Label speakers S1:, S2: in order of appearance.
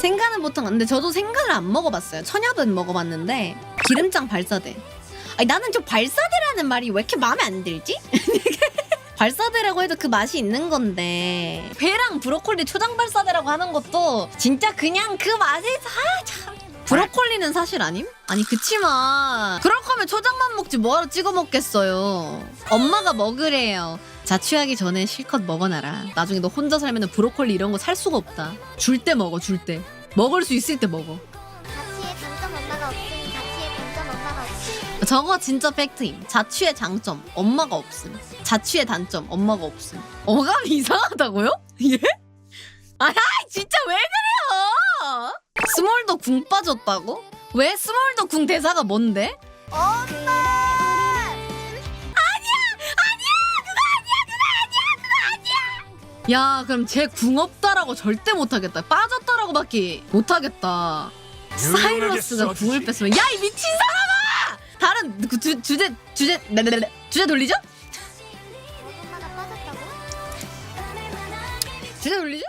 S1: 생간은 보통 근데 저도 생간을 안 먹어봤어요. 천엽은 먹어봤는데 기름장 발사대. 아니 나는 저 발사대라는 말이 왜 이렇게 마음에 안 들지? 발사대라고 해도 그 맛이 있는 건데 회랑 브로콜리 초장 발사대라고 하는 것도 진짜 그냥 그 맛에서 아, 참. 브로콜리는 사실 아님? 아니 그치만 그럴 거면 초장만 먹지 뭐하러 찍어 먹겠어요 엄마가 먹으래요 자취하기 전에 실컷 먹어놔라 나중에 너 혼자 살면 브로콜리 이런 거 살 수가 없다 줄 때 먹어 줄 때 먹을 수 있을 때 먹어
S2: 자취의 장점 엄마가 없음. 자취의 단점 엄마가 없음.
S1: 저거 진짜 팩트임. 자취의 장점 엄마가 없음. 자취의 단점 엄마가 없음. 어감이 이상하다고요? 예? 아 진짜 왜 그래요? 스몰더 궁 빠졌다고? 왜 스몰더 궁 대사가 뭔데?
S2: 엄마!
S1: 야 그럼 쟤 궁 없다라고 절대 못하겠다. 빠졌다라고 밖에 못하겠다. 사이러스가 궁을 뺐으면 야 이 미친 사람아! 다른 그 주, 주제 주제 네네네 주제 돌리죠?
S2: 엄마가 빠졌다고?
S1: 주제 돌리죠?